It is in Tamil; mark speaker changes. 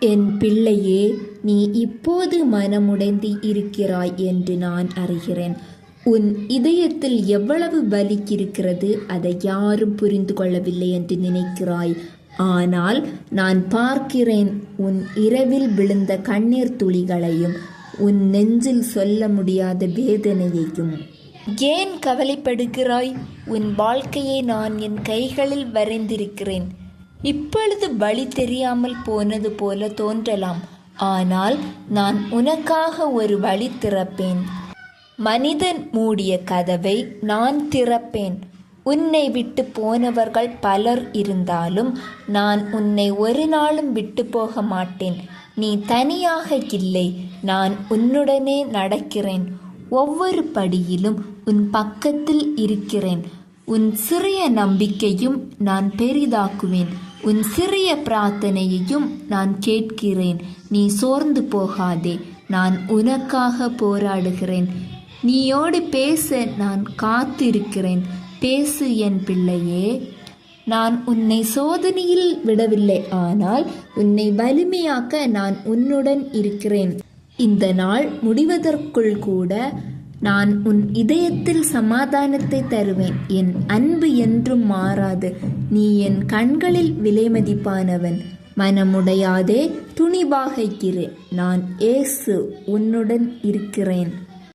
Speaker 1: என் பிள்ளையே நீ இப்போது மனமுடைந்து இருக்கிறாய் என்று நான் அறிகிறேன். உன் இதயத்தில் எவ்வளவு வலிக்கிருக்கிறது அதை யாரும் புரிந்து கொள்ளவில்லை என்று நினைக்கிறாய். ஆனால் நான் பார்க்கிறேன் உன் இரவில் விழுந்த கண்ணீர் துளிகளையும் உன் நெஞ்சில் சொல்ல முடியாத வேதனையையும். ஏன் கவலைப்படுகிறாய்? உன் வாழ்க்கையை நான் என் கைகளில் வரைந்திருக்கிறேன். இப்பொழுது வழி தெரியாமல் போனது போல தோன்றலாம். ஆனால் நான் உனக்காக ஒரு வழி திறப்பேன். மனிதன் மூடிய கதவை நான் திறப்பேன். உன்னை விட்டு போனவர்கள் பலர் இருந்தாலும் நான் உன்னை ஒரு நாளும் விட்டு போக மாட்டேன். நீ தனியாக இல்லை நான் உன்னுடனே நடக்கிறேன். ஒவ்வொரு படியிலும் உன் பக்கத்தில் இருக்கிறேன். உன் சிறிய நம்பிக்கையும் நான் பெரிதாக்குவேன். உன் சிறிய பிரார்த்தனையையும் நான் கேட்கிறேன். நீ சோர்ந்து போகாதே. நான் உனக்காக போராடுகிறேன். நீயோடு பேச நான் காத்திருக்கிறேன். பேசு என் பிள்ளையே. நான் உன்னை சோதனையில் விடவில்லை. ஆனால் உன்னை வலிமையாக்க நான் உன்னுடன் இருக்கிறேன். இந்த நாள் முடிவதற்குள் கூட நான் உன் இதயத்தில் சமாதானத்தை தருவேன். என் அன்பு என்றும் மாறாது. நீ என் கண்களில் விலைமதிப்பானவன் மனமுடையாதே துணிவாக நான் ஏசு உன்னுடன் இருக்கிறேன்.